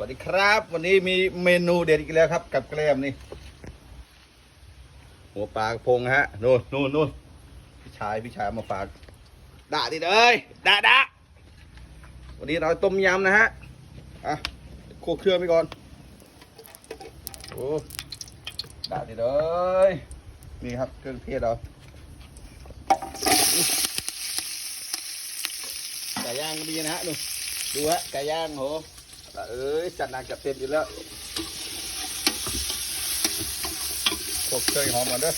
สวัสดีครับ วันนี้มีเมนูเด็ดอีกแล้วครับ กับแกล้มนี่หัวปลากระพงฮะนู่นนู่นนู่นพี่ชายพี่ชายมาฝากด่าดิเลยด่าด่าวันนี้เราต้มยำนะฮะอะโคเครื่องไปก่อนโอ้ด่าดิเลยนี่ครับเครื่องเทศเราไก่ย่างก็มีนะฮะดูดูฮะไก่ย่างโห เอ้ยจัดหนักจัดเต็มอยู่แล้วโคกเครื่องให้หอมก่อนเด้อ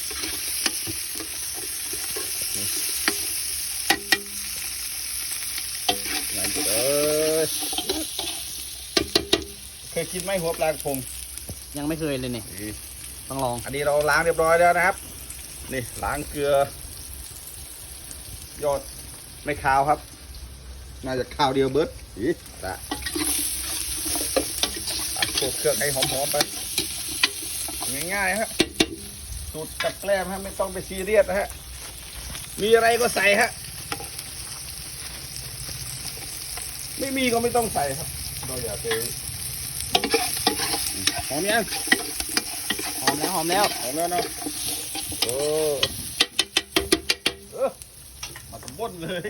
งานจุดเอ้ยเคยกินไหมหัวปลากระพงยังไม่เคยเลยเนี่ยนี่ต้องลองอันนี้เราล้างเรียบร้อยแล้วนะครับ นี่ล้างเกลือ ยอดไม่ขาวครับ น่าจะขาวเดียวเบิร์ดอีละ อะโขลกเครื่องให้หอมๆไป ง่ายๆฮะสูตรกับแกล้มฮะไม่ต้องไปซีเรียสนะฮะ มีอะไรก็ใส่ฮะ ไม่มีก็ไม่ต้องใส่ครับ เราอย่าไปหอมยังหอมแล้วหอมแล้วหอมแล้วเนาะโอ้เออมาสมบูรณ์เลย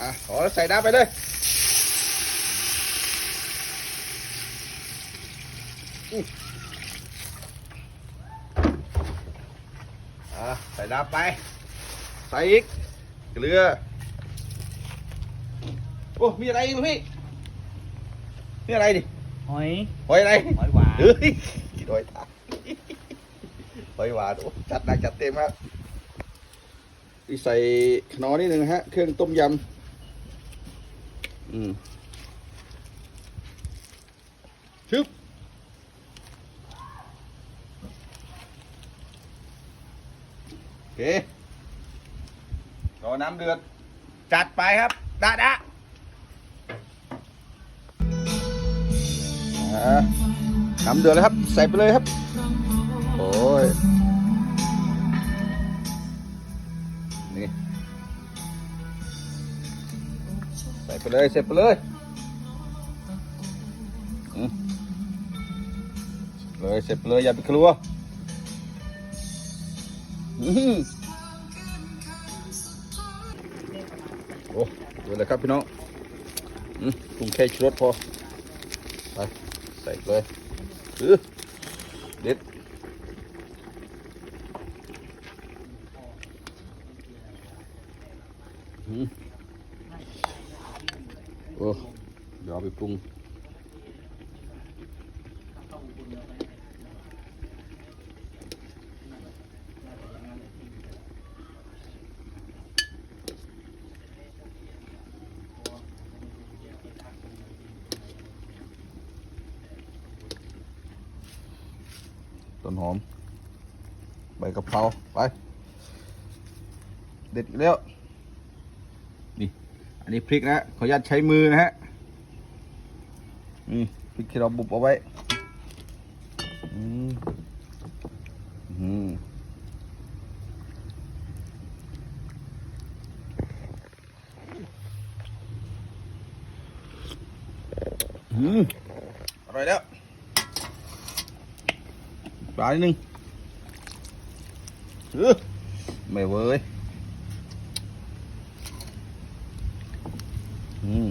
อะขอใส่น้ำไปเลยอืมอะใส่น้ำไป ใส่อีกเกลือ โอ้ มีอะไรอีกไหมพี่มีอะไรดิ หอย หอยอะไร หอยหวานเฮ้ยกินหอยตายหอยหวานโอ้จัดหนักจัดเต็มครับอีใส่ขนอนิดหนึ่งฮะ เครื่องต้มยำ อืมชึบโอเครอน้ำเดือด จัดไปครับดะดะอ่าน้ำเดือดเลยครับ ใส่ไปเลยครับ โอ้ย ไปเลยใส่ไปเลยเลยเสร็จเลยอย่าไปกลัวอื้อหือโอ้ดูเลยครับพี่น้องปรุงแค่ชูรสพอไปใส่เลยเออเด็ดอืม โอ้เดี๋ยวเอาไปปรุงต้นหอม ใบกะเพราไป เด็ดอีกแล้ว นี่ อันนี้พริกนะขออนุญาตใช้มือนะฮะนี่พริกที่เราบุบเอาไว้อืมอืมอืมอร่อยแล้วปลานิดนึงเออไม่เว้ยอืม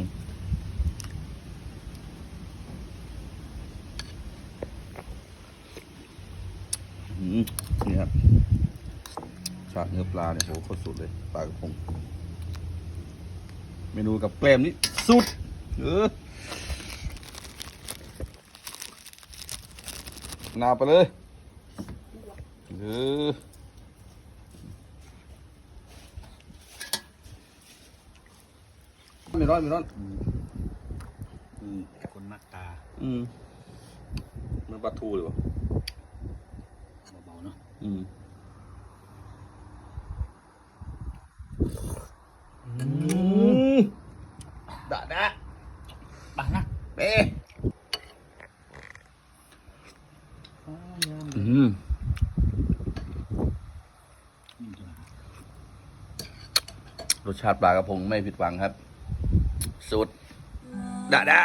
อืม นี่ครับชาติเนื้อปลาเนี่ยโหโคตรสุดเลยปลากระพงเมนูกับแกล้มนี่สุด เออนาไปเลยเออไม่ร้อนไม่ร้อนอืมคนมักตา อืมมันปลาทูหรือเปล่าเบาๆเนาะ อืมดะดะบังนะเป้อืมรสชาติปลากระพงไม่ผิดหวังครับสูตรดะดะ